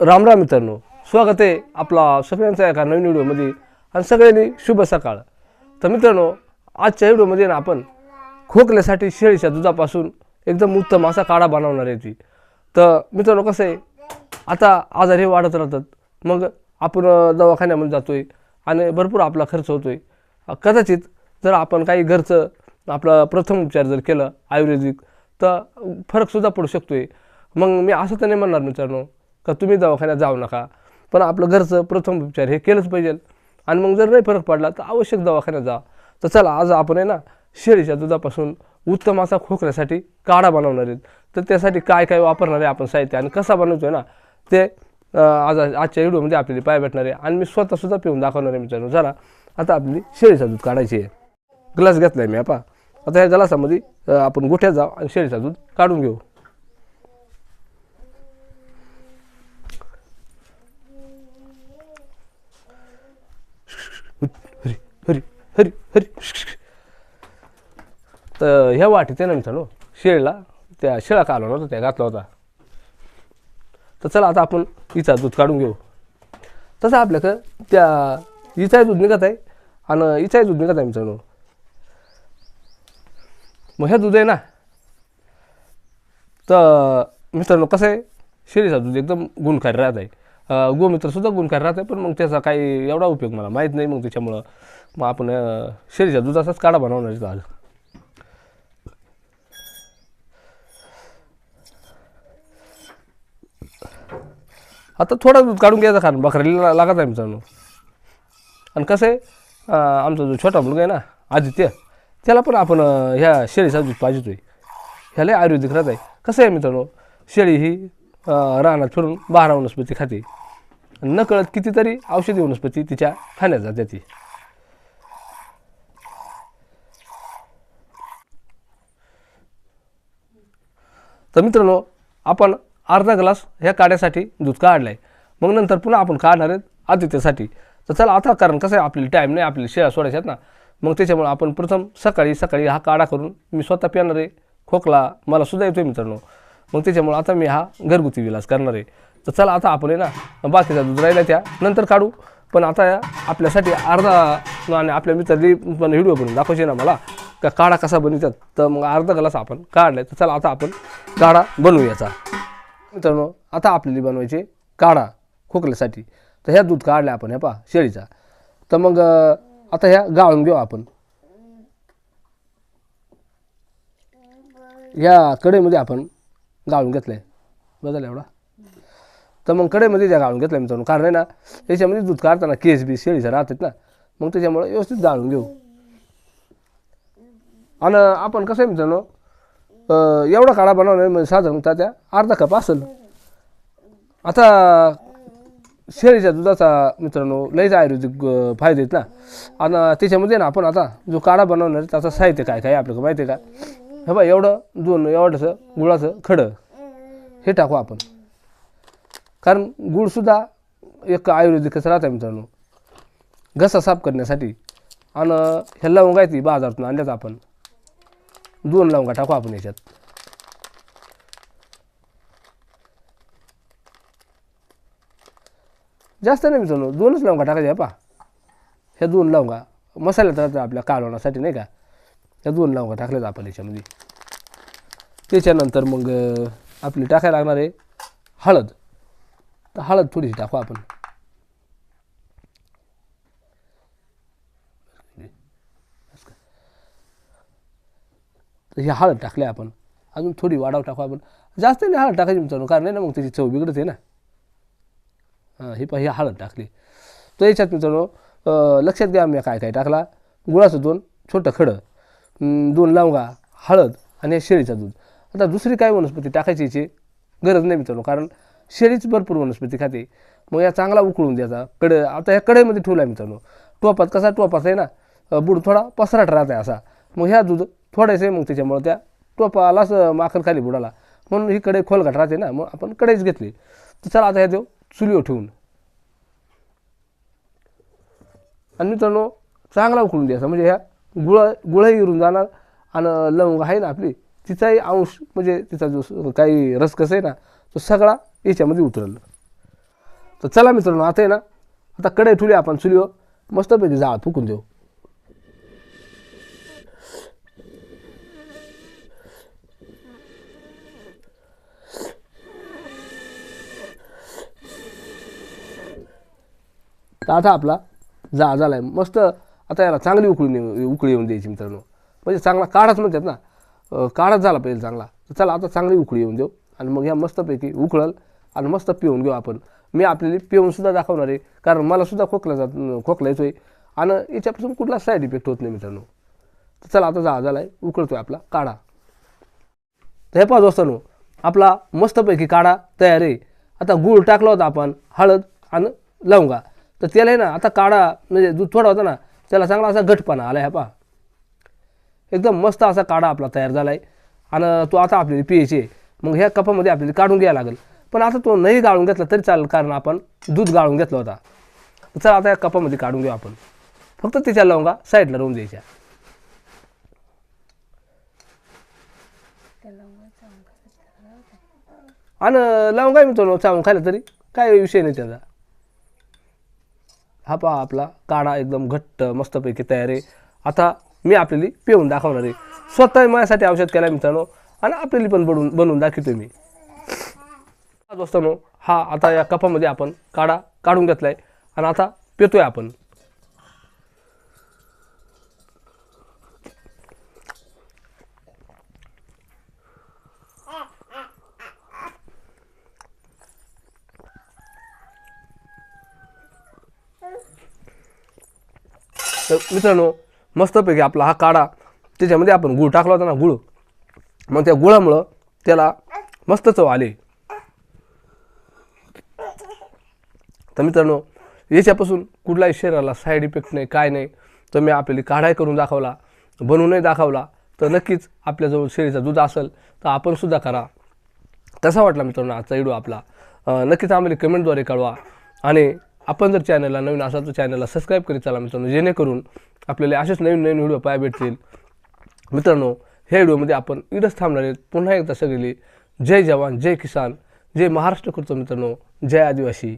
राम राम मित्रांनो स्वागत आहे आपला सगळ्यांचा एका नवीन व्हिडिओमध्ये. आणि सगळ्यांनी शुभ सकाळ. तर मित्रांनो आजच्या व्हिडिओमध्ये ना आपण खोकल्यासाठी शेळीच्या दुधापासून एकदम उत्तम असा काढा बनवणार आहे ती. तर मित्रांनो कसं आहे? आता आजार हे वाढत राहतात. मग आपण दवाखान्यामध्ये जातो आहे आणि भरपूर आपला खर्च होतो आहे कदाचित जर आपण काही घरचं आपलं प्रथम उपचार जर केलं आयुर्वेदिक तर फरकसुद्धा पडू शकतो आहे मग मी असं तर नाही म्हणणार मित्रांनो का तुम्ही दवाखान्यात जाऊ नका. पण आपलं घरचं प्रथम उपचार हे केलंच पाहिजे. आणि मग जर नाही फरक पडला तर आवश्यक दवाखान्यात जा. तर चला आज आपण आहे ना शेळीच्या दुधापासून उत्तम असा खोकऱ्यासाठी काढा बनवणार आहेत. तर त्यासाठी काय काय वापरणार आहे आपण साहित्य आणि कसा आहे ना ते आज आजच्या व्हिडिओमध्ये आपल्याला पाय भेटणार आहे. आणि मी स्वतःसुद्धा पिऊन दाखवणार आहे मित्रांनो. जरा आता आपली शेळीचं दूध काढायची आहे. ग्लास घेतला आहे मी आपा. आता ह्या ग्लासामध्ये आपण गोठ्यात जाऊ आणि शेळीचं दूध काढून घेऊ. हरी हरी हरी. तर ह्या वाटीत आहे ना मित्रांनो शेळीला त्या शेळा कालवला होता त्या घातला होता. तर चला आता आपण हिचा दूध काढून घेऊ. तसं आपल्याकडं त्या हिचाही दूध निघत आहे आणि हिचाही दूध निघत आहे मित्रांनो. मग हे दूध आहे ना तर मित्रांनो कसं आहे? शेळीचा दूध एकदम गुणकारी राहत आहे. गोमित्रसुद्धा गुणकार राहते पण मग त्याचा काही एवढा उपयोग मला माहीत नाही मग त्याच्यामुळं मग आपण अं, शेळीच्या दुधाचाच काढा बनवणार आज आता थोडा दूध काढून घ्यायचा कारण बकरीला लागत आहे मित्रांनो. आणि कसं आहे आमचा जो छोटा मुलगा आहे ना आदित्य त्याला पण आपण ह्या शेळीचा दूध पाहिजे आहे ह्याला आयुर्वेदिक राहत आहे. कसं आहे मित्रांनो शेळी ही रानात फिरून बारा वनस्पती खाते. नकळत कितीतरी औषधी वनस्पती तिच्या खाण्यात जाते ती. तर मित्रांनो आपण अर्धा ग्लास ह्या काढ्यासाठी दूध काढलं आहे मग नंतर पुन्हा आपण काढणार आहेत? आदित्यसाठी. तर चला आता कारण कसं आहे आपली टाईम नाही आपली शेळ्या सोडायच्यात ना. मग त्याच्यामुळे आपण प्रथम सकाळी सकाळी हा काढा करून मी स्वतः पिणार आहे खोकला. मला सुद्धा येतोय मित्रांनो. मग त्याच्यामुळे आता मी हा घरगुती विलास करणार आहे. तर चला आता आपण आहे ना बाकीचा दूध राहिला त्या नंतर काढू. पण आता या आपल्यासाठी अर्धा आणि आपल्या मित्रांनी पण व्हिडिओ बनवून दाखवायचे ना मला का काढा कसा बनवतात. तर मग अर्धा ग्लास आपण काढलाय. तर चला आता आपण काढा बनवू याचा मित्रांनो आता आपल्याला बनवायचे काढा खोकल्यासाठी. तर ह्या दूध काढल्या आपण ह्या पा शेळीचा. तर मग आता ह्या गाळून घेऊ आपण. या कडेमध्ये आपण गाळून घेतलं आहे बदल एवढा. तर मग कडेमध्ये त्या गाळून घेतलं मित्रांनो. कारण आहे ना त्याच्यामध्ये दूध काढताना केस बी शेळीचं राहतात ना. मग त्याच्यामुळे व्यवस्थित गाळून घेऊ. आणि आपण कसं आहे मित्रांनो एवढा काढा बनवणार म्हणजे साधारणतः त्या अर्धा कप असेल. आता शेळीच्या दुधाचा मित्रांनो लयच आयुर्वेदिक फायदे आहेत ना. आणि त्याच्यामध्ये ना आपण आता जो काढा बनवणार आहे, त्याचं साहित्य काय काय आपल्याला माहिती आहे का? हे बा एवढं दोन एवढंसं गुळाचं खडं हे टाकू आपण. कारण गुळसुद्धा एक आयुर्वेदिकच राहतं मित्रांनो? घसा साफ करण्यासाठी. आणि ह्या लवंगा आहे ती बाजारातून आणल्यात आपण. दोन लवंगा टाकू आपण याच्यात. जास्त नाही मित्रांनो दोनच लवंगा टाकायच्या पा ह्या दोन लवंगा मसाल्यात राहतात आपल्या कालवण्यासाठी नाही का? त्या दोन लवंगा टाकल्यात आपण याच्यामध्ये. त्याच्यानंतर मग आपली टाकायला लागणार आहे हळद. तर हळद थोडीशी टाकू आपण. तर ही हळद टाकली आपण. अजून थोडी वाढाव टाकू आपण. जास्त नाही हळद टाकायची मित्रांनो कारण नाही ना मग त्याची चव बिघडते ना. हां ही पण ही हळद टाकली. तर याच्यात मित्रांनो लक्षात घ्या मी काय काय टाकला. गुळाचं दोन छोटं खडं. दोन लवंगा हळद आणि हे शेळीचं दूध. आता दुसरी काय वनस्पती टाकायची याची गरज नाही मित्रांनो कारण शेळीच भरपूर वनस्पती खाते. मग या चांगला उकळून द्यायचा कडे आता ह्या कढईमध्ये ठेवला मित्रांनो. टोपात कसा टोपाचा आहे ना बुड थोडा पसराट राहत आहे असा. मग ह्या दूध थोडंसं आहे मग त्याच्यामुळं त्या टोपालाच माखन खाली बुडाला. म्हणून ही कढई खोलघाट राहते ना मग आपण कढईच घेतली. तर चला आता ह्या देऊ चुलीवर ठेवून. आणि मित्रांनो चांगला उकळून द्यायचा म्हणजे ह्या गुळ गुळही इरून जाणार आणि लवंग आहे ना आपली तिचाही अंश म्हणजे तिचा जो काही रस कसं आहे ना तो सगळा याच्यामध्ये उतरल. तर चला मित्रांनो आता आहे ना आता कढई ठुली आपण चुलीवर मस्तपैकी जाळ फुकून देऊ. तर आता आपला जा झाला आहे मस्त आता याला चांगली उकळून उकळी येऊन द्यायची मित्रांनो. म्हणजे चांगला काढाच म्हणतात ना. काढाच झाला पाहिजे चांगला. तर चला आता चांगली उकळी येऊन देऊ. आणि मग ह्या मस्तपैकी उकळल आणि मस्त पिऊन घेऊ आपण. मी आपल्याला पिऊनसुद्धा दाखवणार आहे. कारण मलासुद्धा खोकला जात खोकला आहे आणि याच्यापासून कुठला साईड इफेक्ट होत नाही मित्रांनो. तर चला आता जा झाला आहे उकळतो आहे आपला. काढा. तर हे पाच वाजता आपला मस्तपैकी काढा. तयार आहे. आता गूळ टाकला होता आपण. हळद आणि लवंगा. तर त्याला आहे ना आता काढा. म्हणजे दूध थोडा होता ना त्याला चांगला असा घटपणा आला आहे पा एकदम मस्त असा काढा आपला तयार झाला आहे आणि तो आता आपल्याला पियायचे मग ह्या कपामध्ये आपल्याला काढून घ्यायला लागेल. पण आता तो नाही गाळून घेतला तरी चालेल कारण आपण दूध गाळून घेतला होता. चला आता या कपामध्ये काढून घेऊ आपण. फक्त त्याच्या लवंगा साईडला रोवून द्यायच्या. आणि लवंगा मित्रांनो चावून खायला तरी काय विषय नाही त्याचा. हा पहा आपला काढा एकदम घट्ट मस्तपैकी तयार आहे. आता मी आपल्याला पिऊन दाखवणार आहे. स्वतः माझ्यासाठी औषध केला मित्रांनो आणि आपल्याला पण बनवून बनवून दाखवतो मी. दोस्तांनो हा आता या कपामध्ये आपण काढा काढून घेतलाय. आणि आता पितोय आपण. तर मित्रांनो मस्तपैकी आपला हा काढा. त्याच्यामध्ये आपण गुळ टाकला होता ना गुळ. मग त्या गुळामुळं त्याला मस्त चव आली. तर मित्रांनो याच्यापासून कुठलाही शरीराला साईड इफेक्ट नाही काय नाही. तर मी आपल्याला काढाही करून दाखवला बनवूनही दाखवला. तर नक्कीच आपल्याजवळ शेळीचा दूध असेल तर आपणसुद्धा करा. तसा वाटला मित्रांनो आजचा व्हिडिओ आपला? नक्कीच आम्हाला कमेंटद्वारे कळवा. आणि आपण जर चॅनलला नवीन असाल तर चॅनलला सबस्क्राईब करीत चला मित्रांनो. जेणेकरून आपल्याला असेच नवीन नवीन व्हिडिओ पाया भेटतील. मित्रांनो ह्या व्हिडिओमध्ये आपण इथंच थांबणार आहेत. पुन्हा एकदा सगळी जय जवान जय किसान जय महाराष्ट्र करतो मित्रांनो. जय आदिवासी.